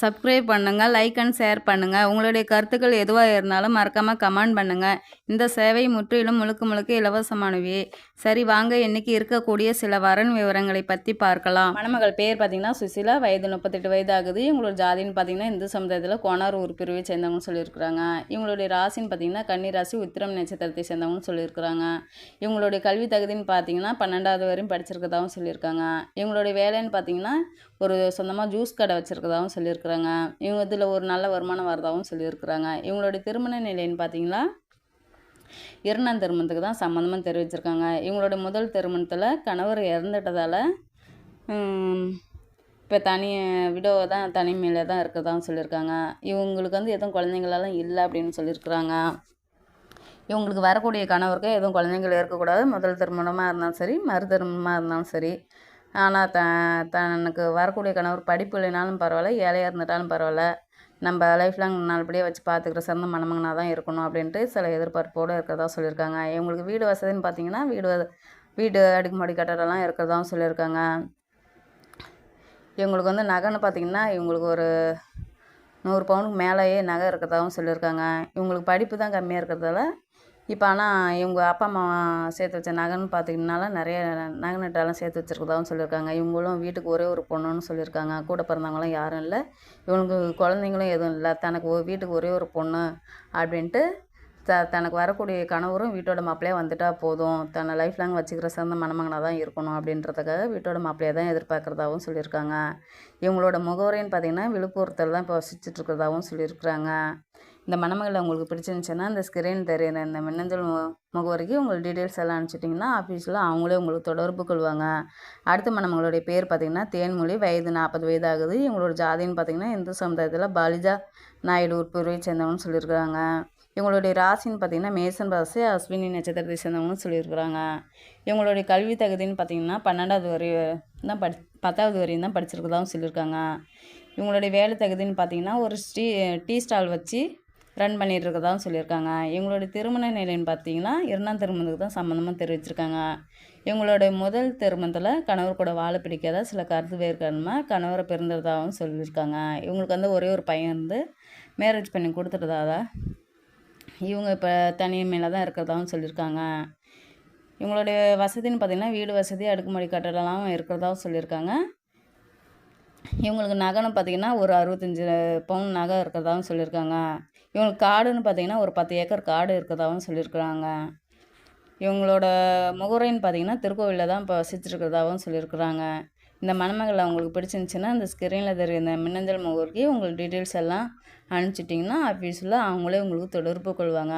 Subscribe பண்ணுங்கள் like and share பண்ணுங்கள் உங்களுடைய கருத்துக்கள் எதுவாக இருந்தாலும் மறக்காமல் கமெண்ட் பண்ணுங்கள் இந்த சேவை முற்றிலும் முழுக்க முழுக்க இலவசமானவே. சரி வாங்க இன்றைக்கி இருக்கக்கூடிய சில வரன் விவரங்களை பற்றி பார்க்கலாம். மணமகள் பேர் பார்த்திங்கன்னா சுசிலா. வயது முப்பத்தெட்டு வயது ஆகுது இவங்களோட ஜாதின்னு பார்த்தீங்கன்னா இந்து சமுதாயத்தில் கோனார் ஊர் பிரிவை சேர்ந்தவங்கன்னு சொல்லியிருக்கிறாங்க. இவங்களுடைய ராசின்னு பார்த்தீங்கன்னா கன்னி ராசி உத்திரம் நட்சத்திரத்தை சேர்ந்தவங்கன்னு சொல்லியிருக்கிறாங்க. இவங்களுடைய கல்வி தகுதின்னு பார்த்தீங்கன்னா பன்னெண்டாவது வரையும் படிச்சிருக்கதாகவும் சொல்லியிருக்காங்க. இவங்களுடைய வேலைன்னு பார்த்தீங்கன்னா ஒரு சொந்தமாக ஜூஸ் கடை வச்சுருக்கதாகவும் சொல்லியிருக்கிறாங்க இவங்க இதில் ஒரு நல்ல வருமானம் வரதாகவும் சொல்லியிருக்கிறாங்க. இவங்களுடைய திருமண நிலைன்னு பார்த்தீங்கன்னா இரண்டாம் திருமணத்துக்கு தான் சம்மந்தமாக தெரிவிச்சிருக்காங்க. இவங்களுடைய முதல் திருமணத்தில் கணவர் இறந்துட்டதால் இப்போ தனி விடோவை தான் தனிமையில் தான் இருக்கதான் சொல்லியிருக்காங்க. இவங்களுக்கு வந்து எதுவும் குழந்தைங்களெல்லாம் இல்லை அப்படின்னு சொல்லியிருக்கிறாங்க. இவங்களுக்கு வரக்கூடிய கணவருக்கு எதுவும் குழந்தைங்கள் இருக்கக்கூடாது. முதல் திருமணமாக இருந்தாலும் சரி மறு திருமணமாக இருந்தாலும் சரி. ஆனால் த தனக்கு வரக்கூடிய கணவர் படிப்பு இல்லைனாலும் பரவாயில்ல ஏழையாக இருந்துட்டாலும் பரவாயில்ல. நம்ம லைஃப் லாங் நல்லபடியாக வச்சு பார்த்துக்கிற சிறந்த மணமகனாக தான் இருக்கணும் அப்படின்ட்டு சில எதிர்பார்ப்போடு இருக்கிறதா சொல்லியிருக்காங்க. இவங்களுக்கு வீடு வசதின்னு பார்த்தீங்கன்னா வீடு வீடு அடுக்குமாடி கட்டடம்லாம் இருக்கிறதாவும் சொல்லியிருக்காங்க. இவங்களுக்கு வந்து நகைன்னு பார்த்தீங்கன்னா இவங்களுக்கு ஒரு நூறு பவுனுக்கு மேலேயே நகை இருக்கிறதாவும் சொல்லியிருக்காங்க. இவங்களுக்கு படிப்பு தான் கம்மியாக இருக்கிறதால இப்போ ஆனால் இவங்க அப்பா அம்மா சேர்த்து வச்ச நகைன்னு பார்த்தீங்கன்னால நிறைய நகை சேர்த்து வச்சுருக்கதாகவும் சொல்லியிருக்காங்க. இவங்களும் வீட்டுக்கு ஒரே ஒரு பொண்ணுன்னு சொல்லியிருக்காங்க. கூட பிறந்தவங்களாம் யாரும் இல்லை. இவங்களுக்கு குழந்தைங்களும் எதுவும் இல்லை. தனக்கு வீட்டுக்கு ஒரே ஒரு பொண்ணு அப்படின்ட்டு த தனக்கு வரக்கூடிய கணவரும் வீட்டோட மாப்பிள்ளையாக வந்துட்டால் போதும். தன்னை லைஃப் லாங் வச்சுக்கிற சிறந்த மணமகனாக தான் இருக்கணும் அப்படின்றதுக்காக வீட்டோட மாப்பிளையை தான் எதிர்பார்க்குறதாகவும் சொல்லியிருக்காங்க. இவங்களோட முகவரின்னு பார்த்திங்கன்னா விழுப்புரத்தில் தான் இப்போ வசிச்சுட்டு இருக்கிறதாகவும் சொல்லியிருக்கிறாங்க. இந்த மணமகளை உங்களுக்கு பிடிச்சிருந்துச்சுன்னா இந்த ஸ்கிரீன் தெரியுற இந்த மின்னஞ்சல் மு- முகவரிக்கு உங்கள் டீட்டெயில்ஸ் எல்லாம் அனுப்பிச்சிட்டிங்கன்னா ஆஃபீஸில் அவங்களே உங்களுக்கு தொடர்பு கொள்வாங்க. அடுத்த மணமகளுடைய பேர் பார்த்தீங்கன்னா தேன்மொழி வயது நாற்பது வயது ஆகுது இவங்களோட ஜாதின்னு பார்த்தீங்கன்னா இந்து சமுதாயத்தில் பாலிஜா நாயுடு உட்பிரிவை சேர்ந்தவங்கன்னு சொல்லியிருக்கிறாங்க. இவங்களுடைய ராசின்னு பார்த்தீங்கன்னா மேசன் ராசி அஸ்வினி நட்சத்திரத்தை சேர்ந்தவங்கன்னு சொல்லியிருக்கிறாங்க. இவங்களுடைய கல்வி தகுதின்னு பார்த்தீங்கன்னா பன்னெண்டாவது வரை தான் படி பத்தாவது வரையும் தான் படிச்சிருக்கதாகவும் சொல்லியிருக்காங்க. இவங்களுடைய வேலை தகுதின்னு பார்த்தீங்கன்னா ஒரு ஸ்டீ டீ ஸ்டால் வச்சு ரன் பண்ணிட்டு இருக்கதாகவும் சொல்லியிருக்காங்க. இவங்களுடைய திருமண நிலைன்னு பார்த்தீங்கன்னா இரண்டாம் திருமணத்துக்கு தான் சம்மந்தமாக தெரிவிச்சிருக்காங்க. இவங்களுடைய முதல் திருமணத்தில் கணவர் கூட வாழ பிடிக்காத சில கருத்து வேறுகாரணமாக கணவரை பிறந்ததாகவும் சொல்லியிருக்காங்க. இவங்களுக்கு வந்து ஒரே ஒரு பையன் வந்து மேரேஜ் பண்ணி கொடுத்துட்டதாக இவங்க இப்போ தனிமையில் தான் இருக்கிறதாகவும் சொல்லியிருக்காங்க. இவங்களுடைய வசதின்னு பார்த்திங்கன்னா வீடு வசதி அடுக்குமாடி கட்டடம்லாம் இருக்கிறதாகவும் சொல்லியிருக்காங்க. இவங்களுக்கு நகைன்னு பார்த்தீங்கன்னா ஒரு அறுபத்தஞ்சு பவுன் நகை இருக்கிறதாவும் சொல்லியிருக்காங்க. இவங்களுக்கு காடுன்னு பார்த்தீங்கன்னா ஒரு பத்து ஏக்கர் காடு இருக்கிறதாவும் சொல்லியிருக்கிறாங்க. இவங்களோட முகரைன்னு பார்த்தீங்கன்னா திருக்கோவிலில் தான் இப்போ வசிச்சிருக்கிறதாகவும் சொல்லியிருக்கிறாங்க. இந்த மணமகள் அவங்களுக்கு பிடிச்சிருந்துச்சின்னா இந்த ஸ்க்ரீனில் தெரியும் இந்த மின்னஞ்சல் முகவரிக்கு உங்களுக்கு டீட்டெயில்ஸ் எல்லாம் அனுப்பிச்சிட்டிங்கன்னா ஆஃபீஸில் அவங்களே உங்களுக்கு தொடர்பு கொள்வாங்க.